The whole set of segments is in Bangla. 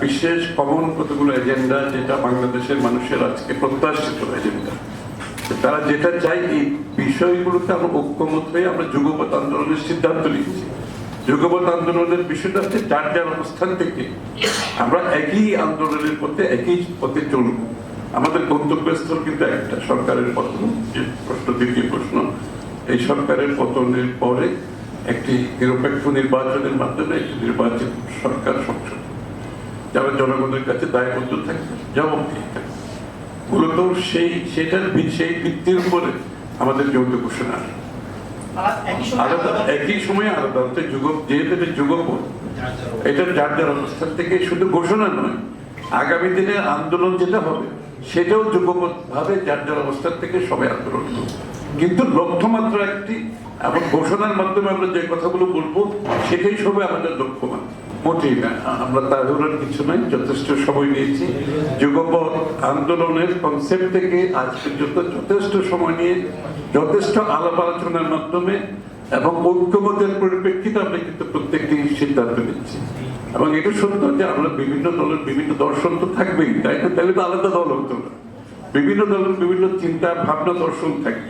বিশেষ কমন কতগুলো এজেন্ডা যেটা বাংলাদেশের মানুষের আজকে প্রত্যাশিত এজেন্ডা তারা যেটা চাই এই বিষয়গুলোতে আমরা ঐক্যমত হয়ে আমরা যুগপথ আন্দোলনের সিদ্ধান্ত নিচ্ছি। যুগপথ আন্দোলনের বিষয়টা হচ্ছে যার যার অবস্থান থেকে আমরা একই আন্দোলনের পথে, একই পথে চলব। আমাদের গন্তব্যস্থল কিন্তু একটা, সরকারের পতন। যে প্রশ্ন, দ্বিতীয় প্রশ্ন, এই সরকারের পতনের পরে একটি নিরপেক্ষ নির্বাচনের মাধ্যমে একটি নির্বাচিত সরকার সংসদ। যারা জনগণের কাছে দায়বদ্ধ জবাবদিহি থাকবে মূলত সেই সেটার সেই ভিত্তির উপরে আমাদের যৌথ ঘোষণা আসবে। আর একই সময় আলাদা একই সময়ে আলাদা হচ্ছে যুগ যেহেতু এটা যুগপথ এটা যার যার অবস্থান থেকে শুধু ঘোষণা নয় আগামী দিনে আন্দোলন যেটা হবে সেটাও যুগপথ ভাবে যার যার অবস্থান থেকে সবাই আন্দোলন করবে। কিন্তু লক্ষ্যমাত্রা একটি এবং ঘোষণার মাধ্যমে আমরা যে কথাগুলো বলব সেটাই সবে আমাদের লক্ষ্য লক্ষ্যমাত্রা। মোটেই না। আমরা কিছু নাই, যথেষ্ট সময় নিয়েছি। আন্দোলনের কনসেপ্ট থেকে আজ পর্যন্ত যথেষ্ট সময় নিয়ে যথেষ্ট আলাপ আলোচনার মাধ্যমে এবং ঐক্যমতের পরিপ্রেক্ষিতে আমরা কিন্তু প্রত্যেকটি সিদ্ধান্ত নিচ্ছি। এবং এটা সত্য যে আমরা বিভিন্ন দলের বিভিন্ন দর্শন তো থাকবেই, তাই না? তাহলে তো আলাদা দল হতো না। বিভিন্ন দলের বিভিন্ন চিন্তা, ভাবনা, দর্শন থাকবে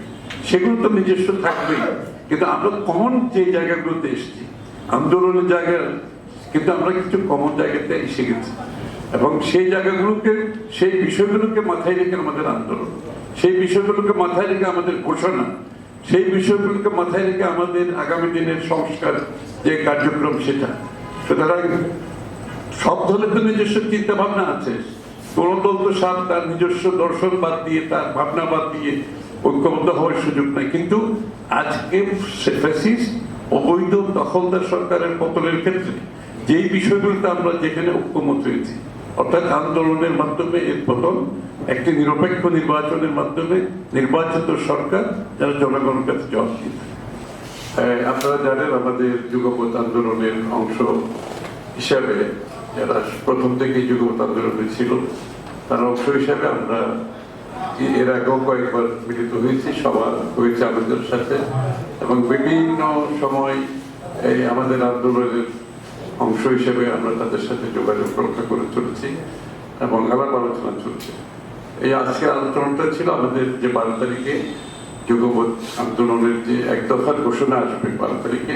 সেগুলো তো নিজস্ব থাকবেই। কিন্তু আমরা কমন যে জায়গাগুলোতে এসেছি, আন্দোলনের জায়গা কিন্তু আমরা কিছু কমন জায়গাতে এসে গেছি। এবং সেই জায়গাগুলোকে, সেই বিষয়গুলোকে মাথায় রেখে আমাদের আন্দোলন। সেই বিষয়গুলোকে মাথায় রেখে আমাদের ঘোষণা। সেই বিষয়গুলোকে মাথায় রেখে আমাদের আগামী দিনের সংস্কার যে কার্যক্রম সেটা। সুতরাং সব দলের তো নিজস্ব চিন্তা ভাবনা আছে। কোন দল তো সার তার নিজস্ব দর্শন বাদ দিয়ে, তার ভাবনা বাদ দিয়ে ঐক্যবদ্ধ হওয়ার সুযোগ নাই। কিন্তু আজকে অবৈধ, দখলদার সরকারের পতনের ক্ষেত্রে যেই বিষয়গুলোতে আমরা যেখানে ঐক্যমত হয়েছি অর্থাৎ আন্দোলনের মাধ্যমে এর পতন একটি নিরপেক্ষ নির্বাচনের মাধ্যমে নির্বাচিত সরকার যারা জনগণের কাছে জবাব দিয়ে থাকে। হ্যাঁ, আপনারা জানেন আমাদের যুগপথ আন্দোলনের অংশ হিসাবে যারা প্রথম থেকে যুগপথ আন্দোলনে ছিল তার অংশ হিসাবে আমরা এর আগেও কয়েকবার মিলিত হয়েছি সবার হয়েছে আমাদের সাথে এবং বিভিন্ন সময় এই আমাদের আন্দোলনের অংশ হিসেবে আমরা তাদের সাথে যোগাযোগ রক্ষা করে চলেছি এবং আলাপ আলোচনা চলছে। এই আজকের আলোচনাটা ছিল আমাদের যে বারো তারিখে যুগপথ আন্দোলনের যে এক দফার ঘোষণা আসবে বারো তারিখে,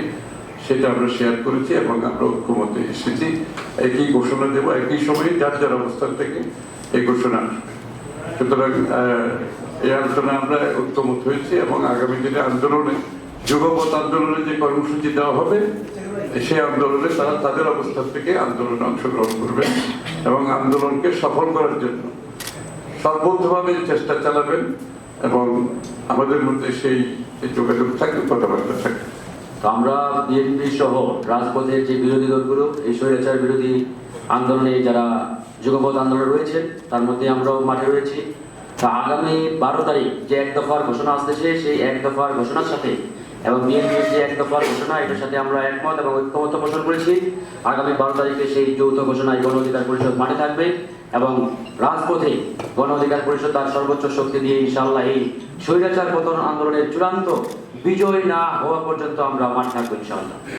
সেটা আমরা শেয়ার করেছি এবং আমরা ঐক্যমতে এসেছি। একই ঘোষণা দেব, একই সময়ে যার যার অবস্থান থেকে এই ঘোষণা আসবে। সুতরাং এই আলোচনা আমরা ঐক্যমত হয়েছি এবং আগামী দিনে আন্দোলনে যুগপথ আন্দোলনে যে কর্মসূচি দেওয়া হবে, সেই আন্দোলনে তারা তাদের অবস্থান থেকে আন্দোলনে অংশগ্রহণ করবে এবং আন্দোলনকে সফল করার জন্য সর্বোচ্চভাবে চেষ্টা চালাবেন এবং আমাদের মধ্যে সেই সেই যোগাযোগ থাকবে, কথাবার্তা থাকবে। তো আমরা বিএনপি সহ রাজপথের যে বিরোধী দলগুলো, এই স্বৈরাচার বিরোধী আন্দোলনে যারা যুগপথ আন্দোলন রয়েছে, তার মধ্যে আমরাও মাঠে রয়েছি। তা আগামী বারো তারিখ যে এক দফার ঘোষণা আসতেছে, সেই এক দফার ঘোষণার সাথে এবং বিএনপির যে এক দফার ঘোষণা, এটার সাথে আমরা একমত এবং ঐক্যমত পোষণ করেছি। আগামী বারো তারিখে সেই যৌথ ঘোষণায় গণ অধিকার পরিষদ মাঠে থাকবে এবং রাজপথে গণ অধিকার পরিষদ তার সর্বোচ্চ শক্তি দিয়ে ইনশাআল্লাহ এই স্বৈরাচার পতন আন্দোলনের চূড়ান্ত বিজয় না হওয়া পর্যন্ত আমরা মাঠ থাকব ইনশাআল্লাহ।